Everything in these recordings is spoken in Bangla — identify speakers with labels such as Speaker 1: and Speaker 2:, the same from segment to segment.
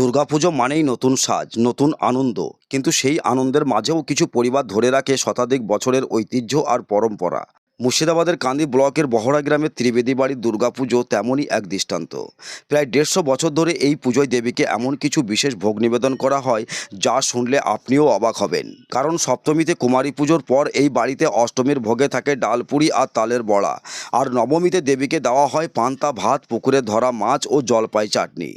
Speaker 1: দুর্গাপুজো মানেই নতুন সাজ, নতুন আনন্দ। কিন্তু সেই আনন্দের মাঝেও কিছু পরিবার ধরে রাখে শতাধিক বছরের ঐতিহ্য আর পরম্পরা। মুর্শিদাবাদের কান্দি ব্লকের বহরা গ্রামের ত্রিবেদী বাড়ির দুর্গাপুজো তেমনই এক দৃষ্টান্ত। প্রায় দেড়শো বছর ধরে এই পুজোয় দেবীকে এমন কিছু বিশেষ ভোগ নিবেদন করা হয়, যা শুনলে আপনিও অবাক হবেন। কারণ সপ্তমীতে কুমারী পুজোর পর এই বাড়িতে অষ্টমীর ভোগে থাকে ডালপুরি আর তালের বড়া। আর নবমীতে দেবীকে দেওয়া হয় পান্তা, ভাত, পুকুরে ধরা মাছ ও জলপাই চাটনি।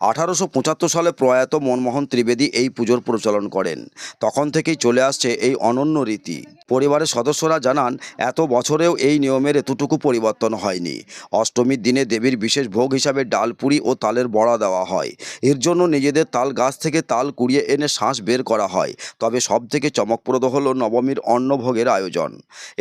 Speaker 1: আঠারোশো পঁচাত্তর সালে প্রয়াত মনমোহন ত্রিবেদী এই পুজোর প্রচলন করেন। তখন থেকেই চলে আসছে এই অনন্য রীতি। পরিবারের সদস্যরা জানান, এত বছরেও এই নিয়মের এতটুকু পরিবর্তন হয়নি। অষ্টমীর দিনে দেবীর বিশেষ ভোগ হিসাবে ডালপুরি ও তালের বড়া দেওয়া হয়। এর জন্য নিজেদের তাল গাছ থেকে তাল কুড়িয়ে এনে শ্বাস বের করা হয়। তবে সবথেকে চমকপ্রদ হল নবমীর অন্নভোগের আয়োজন।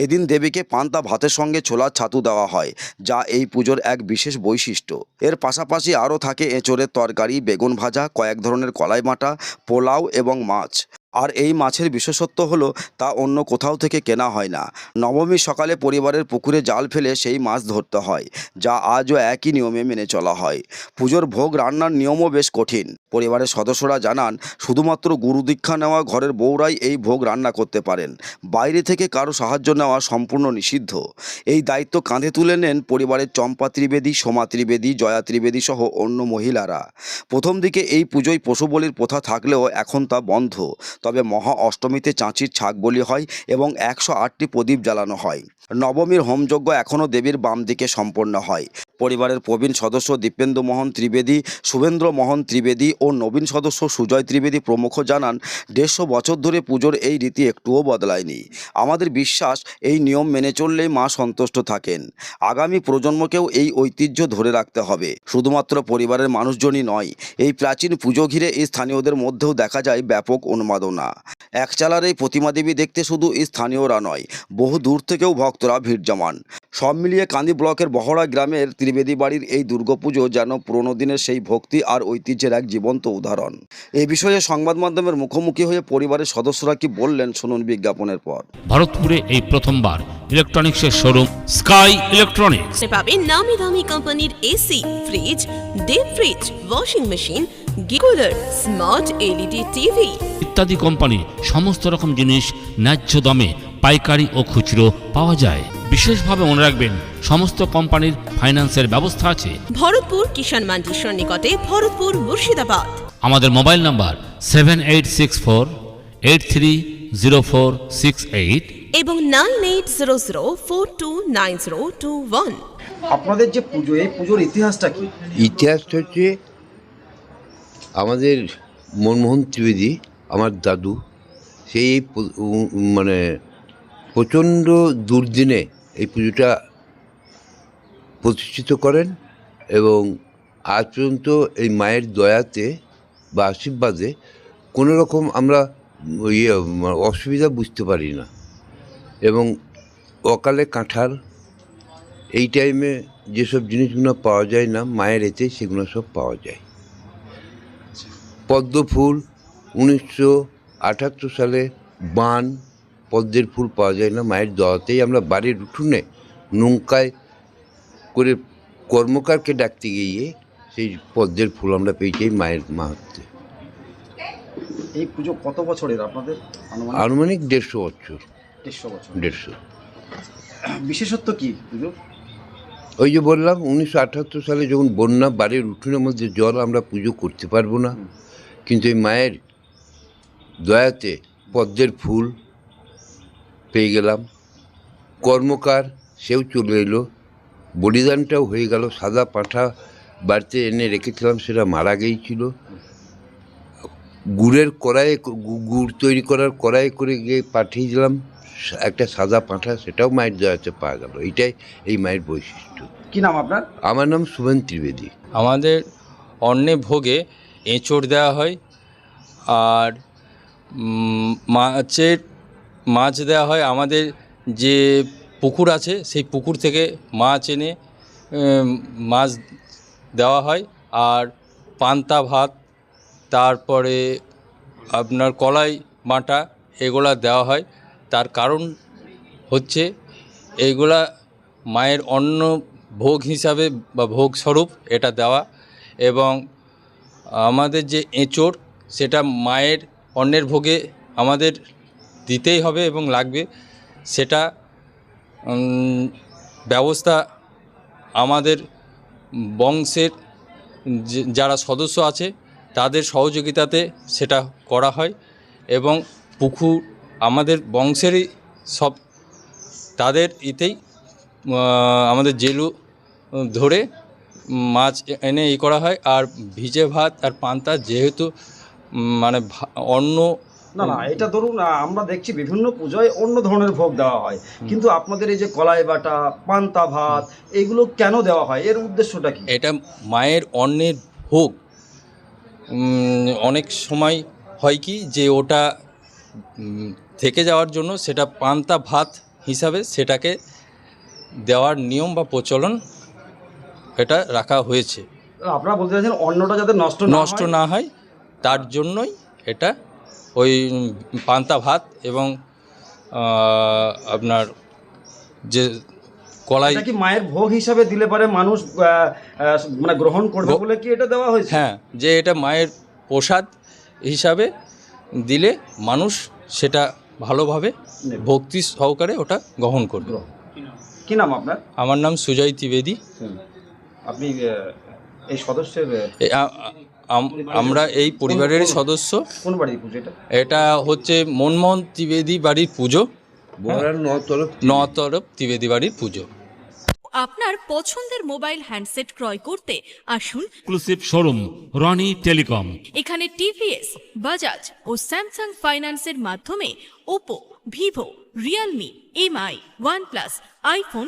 Speaker 1: এদিন দেবীকে পান্তা ভাতের সঙ্গে ছোলার ছাতু দেওয়া হয়, যা এই পুজোর এক বিশেষ বৈশিষ্ট্য। এর পাশাপাশি আরও থাকে তরকারি বেগুন ভাজা কয়েক ধরনের কলাই মাটা পোলাও এবং মাছ। আর এই মাছের বিশেষত্ব হলো তা অন্য কোথাও থেকে কেনা হয় না। নবমী সকালে পরিবারের পুকুরে জাল ফেলে সেই মাছ ধরতে হয়, যা আজও একই নিয়মে মেনে চলা হয়। পুজোর ভোগ রান্নার নিয়মও বেশ কঠিন। পরিবারের সদস্যরা জানান, শুধুমাত্র গুরু দীক্ষা নেওয়া ঘরের বউরাই এই ভোগ রান্না করতে পারেন। বাইরে থেকে কারও সাহায্য নেওয়া সম্পূর্ণ নিষিদ্ধ। এই দায়িত্ব কাঁধে তুলে নেন পরিবারের চম্পা ত্রিবেদী, সোমা ত্রিবেদী, জয়া ত্রিবেদী সহ অন্য মহিলারা। প্রথম দিকে এই পুজোয় পশু বলির প্রথা থাকলেও এখন তা বন্ধ। তবে মহা অষ্টমীতে চাঁচির ছাগ বলি হয় এবং একশো আটটি প্রদীপ জ্বালানো হয়। নবমীর হোমযজ্ঞ এখনও দেবীর বাম দিকে সম্পন্ন হয়। পরিবারের প্রবীণ সদস্য দীপেন্দ্র মোহন ত্রিবেদী, শুভেন্দ্র মোহন ত্রিবেদী ও নবীন সদস্য সুজয় ত্রিবেদী প্রমুখ জানান, দেড়শো বছর ধরে পুজোর এই রীতি একটুও বদলায়নি। আমাদের বিশ্বাস, এই নিয়ম মেনে চললেই মা সন্তুষ্ট থাকেন। আগামী প্রজন্মকেও এই ঐতিহ্য ধরে রাখতে হবে। শুধুমাত্র পরিবারের মানুষজনই নয়, এই প্রাচীন পুজো ঘিরে এই স্থানীয়দের মধ্যেও দেখা যায় ব্যাপক উন্মাদনা একচালার এই প্রতিমা দেবী দেখতে শুধু এই স্থানীয়রা নয় বহু দূর থেকেও ভক্তরা ভিড় জমান। সব মিলিয়ে কান্দি ব্লকের বহরা গ্রামের ত্রিবেদী বাড়ির এই দুর্গাপুজো যেন পুরনো দিনের সেই ভক্তি আর ঐতিহ্যের এক জীবন্ত উদাহরণ। এই বিষয়ে সংবাদ মাধ্যমের মুখোমুখি হয়ে পরিবারের সদস্যরা কি বললেন শুনুন বিজ্ঞাপনের পর।
Speaker 2: ভারতপুরে এই প্রথমবার ইলেকট্রনিক্সের শোরুম স্কাই ইলেকট্রনিক্স।
Speaker 3: পাবেন নামি দামি কোম্পানির AC fridge deep fridge washing machine গিকুলার smart LED TV.
Speaker 2: ইত্যাদি কোম্পানির সমস্ত রকম জিনিস ন্যায্য দামে পাইকারি ও খুচরো পাওয়া যায়। বিশেষভাবে মনে রাখবেন সমস্ত কোম্পানির ফাইন্যান্সের ব্যবস্থা আছে।
Speaker 3: ভরতপুর কিষাণ মান্ডির সন্নিকটে ভরতপুর মুর্শিদাবাদ।
Speaker 2: আমাদের mobile number seven eight six four eight three zero four six eight
Speaker 3: এবং nine eight zero zero four two nine zero two one
Speaker 1: আপনাদের যে পুজো এই পুজোর ইতিহাসটা কি?
Speaker 4: ইতিহাসটা হচ্ছে আমাদের মনমোহন ত্রিবেদী, আমার দাদু, সেই মানে প্রচণ্ড দুর্দিনে এই পুজোটা প্রতিষ্ঠিত করেন এবং আজ পর্যন্ত এই মায়ের দয়াতে বা আশীর্বাদে কোনো রকম আমরা ইয়ে অসুবিধা বুঝতে পারি না। এবং অকালে কাঁঠাল, এই টাইমে যেসব জিনিসগুলো পাওয়া যায় না, মায়ের এতে সেগুলো সব পাওয়া যায়। পদ্ম ফুল উনিশশো আটাত্তর সালে বান পদ্মের ফুল পাওয়া যায় না মায়ের দোয়াতেই আমরা বাড়ির উঠোনে নৌকায় করে কর্মকারকে ডাকতে গিয়ে সেই পদ্মের ফুল আমরা পেয়েছি মায়ের মাহাত্মে
Speaker 1: এই পুজো কত বছরের আপনাদের?
Speaker 4: আনুমানিক? দেড়শো বছর।
Speaker 1: দেড়শো বছর।
Speaker 4: দেড়শো।
Speaker 1: বিশেষত্ব কি পুজো
Speaker 4: ওই যে বললাম উনিশশো আটাত্তর সালে যখন বন্যা বাড়ির উঠোনের মধ্যে জল আমরা পুজো করতে পারব না। কিন্তু এই মায়ের দয়াতে পদ্মের ফুল পেয়ে গেলাম। কর্মকার সেও চলে এলো। বলিদানটাও হয়ে গেল। সাদা পাঁঠা বাড়িতে এনে রেখেছিলাম সেটা মারা গিয়েছিল। গুড়ের কড়াইয়ে গু- গুড় তৈরি করার কড়াই করে গিয়ে পাঠিয়ে দিলাম একটা সাদা পাঁঠা সেটাও মায়ের দয়াতে পাওয়া গেল। এটাই এই মায়ের বৈশিষ্ট্য।
Speaker 1: কি নাম আপনার?
Speaker 4: আমার নাম শুভেন ত্রিবেদী।
Speaker 5: আমাদের অন্নে ভোগে এঁচড় দেওয়া হয় আর মাছের মাছ দেওয়া হয়। আমাদের যে পুকুর আছে, সেই পুকুর থেকে মাছ এনে মাছ দেওয়া হয়। আর পান্তা ভাত, তারপরে আপনার কলাই বাটা, এগুলা দেওয়া হয়। তার কারণ হচ্ছে এইগুলা মায়ের অন্ন ভোগ হিসাবে বা ভোগ স্বরূপ এটা দেওয়া এবং আমাদের যে এঁচড়, সেটা মায়ের অন্যের ভোগে আমাদের দিতেই হবে এবং লাগবে। সেটা ব্যবস্থা আমাদের বংশের যারা সদস্য আছে, তাদের সহযোগিতাতে সেটা করা হয় এবং পুকুর আমাদের বংশেরই সব, তাদের ইতেই আমাদের জেলু ধরে মাছ এনে ই করা হয় আর ভিজে ভাত আর পান্তা যেহেতু মানে অন্য
Speaker 6: না না এটা ধরুন আমরা দেখছি বিভিন্ন পূজায় অন্য ধরনের ভোগ দেওয়া হয়। কিন্তু আপনাদের এই যে কলাই বাটা পান্তা ভাত এগুলো কেন দেওয়া হয়? এর উদ্দেশ্যটা কি?
Speaker 5: এটা মায়ের অন্নের ভোগ। অনেক সময় হয় কি যে ওটা থেকে যাওয়ার জন্য সেটা পান্তা ভাত হিসাবে সেটাকে দেওয়ার নিয়ম বা প্রচলন এটা রাখা হয়েছে।
Speaker 6: আপনারা বলতে চাইছেন অন্নটা যাতে নষ্ট
Speaker 5: নষ্ট না হয় তার জন্যই এটা ওই পান্তা ভাত এবং আপনার যে কলাই
Speaker 6: কি মায়ের ভোগ হিসাবে দিলে পারে মানুষ মানে গ্রহণ করবে বলে কি এটা দেওয়া হয়েছে?
Speaker 5: হ্যাঁ যে এটা মায়ের প্রসাদ হিসাবে দিলে মানুষ সেটা ভালোভাবে ভক্তি সহকারে ওটা গ্রহণ করবে।
Speaker 6: কি নাম আপনার?
Speaker 5: আমার নাম সুজয় ত্রিবেদী।
Speaker 6: আপনি এই সদস্যের
Speaker 5: আমরা এই পরিবারের সদস্য।
Speaker 6: কোন বাড়ির পুজো এটা?
Speaker 5: এটা হচ্ছে মনমোহন ত্রিবেদী বাড়ির পুজো।
Speaker 4: বড়ার ন তরফ
Speaker 5: ন তরফ ত্রিবেদী বাড়ির পুজো।
Speaker 7: আপনার পছন্দের মোবাইল হ্যান্ডসেট ক্রয় করতে আসুন।
Speaker 2: এক্সক্লুসিভ শোরুম রনি টেলিকম
Speaker 7: এখানে টিভিএস বাজাজ ও স্যামসাং ফাইন্যান্সের মাধ্যমে Oppo Vivo Realme Mi OnePlus iPhone